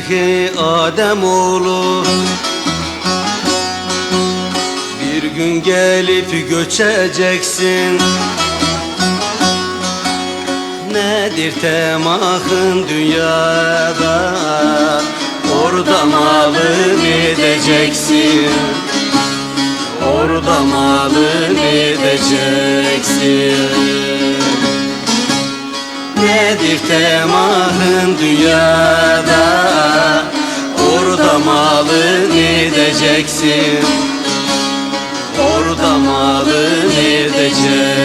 Ki Adem oğlu. Bir gün gelip göçeceksin. Nedir temahın dünyada? Orada malın edeceksin. Orada malın edeceksin Nedir temahın dünyada? Orada malın edeceksin. Orada malın edeceksin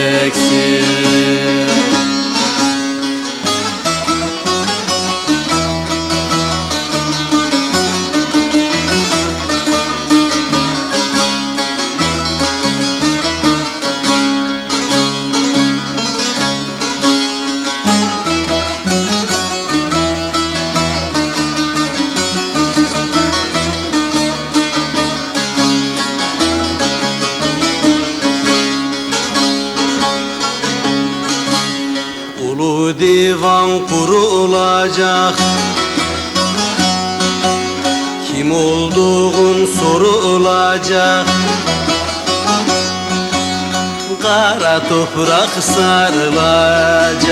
Divan kurulacak. Kim olduğun sorulacak. Kara toprak sarılacak.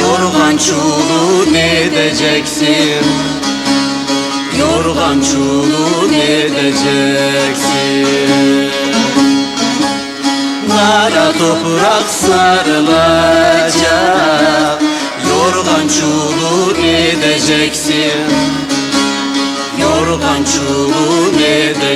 Yorgan çulun edeceksin? Yorgan çulun edeceksin Kara toprak sarılacak. Yorgan çulun edeceksin. Yorgan çulun edeceksin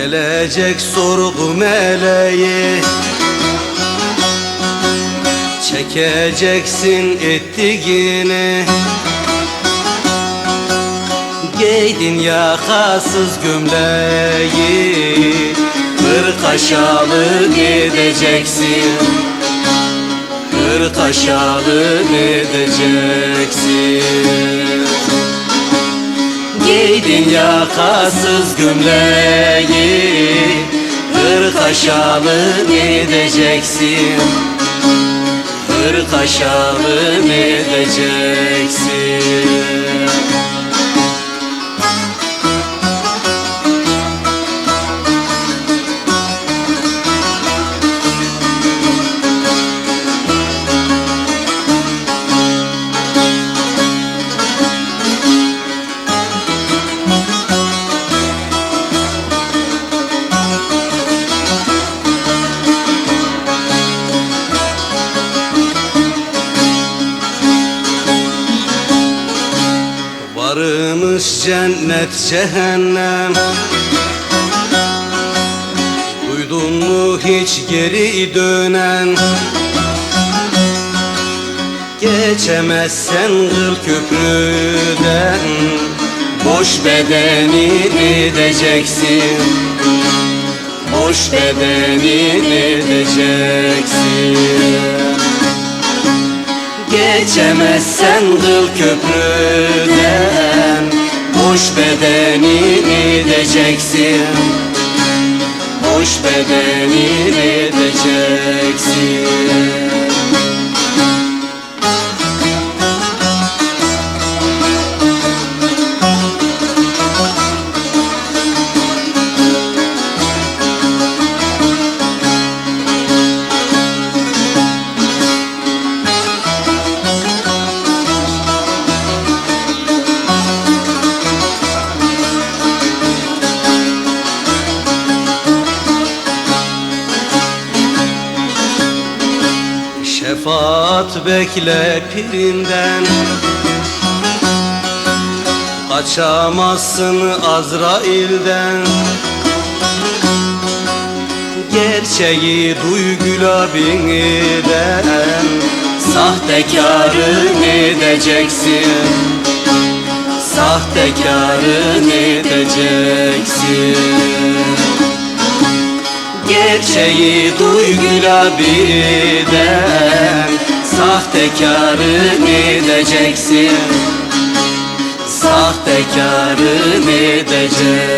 Gelecek sorgu meleği Çekeceksin ettiğini. Giydin yakasız gömleği. Hırka şalı gideceksin. Hırka şalı gideceksin Giydin yakasız gömleği Hırka şalı gideceksin. Hırka şalı gideceksin cennet cehennem. Duydun mu hiç geri dönen? Geçemezsen kıl köprüden Boş bedenini edeceksin Boş bedenini edeceksin Geçemezsen kıl köprüden Boş bedenini edeceksin Boş bedenini edeceksin Şefaat bekle pirinden. Kaçamazsın Azrail'den. Gerçeği duy Gülabin'den Sahtekarın edeceksin. Sahtekarın edeceksin Gerçeği duyguyla birden Sahtekarın edeceksin Sahtekarın edeceksin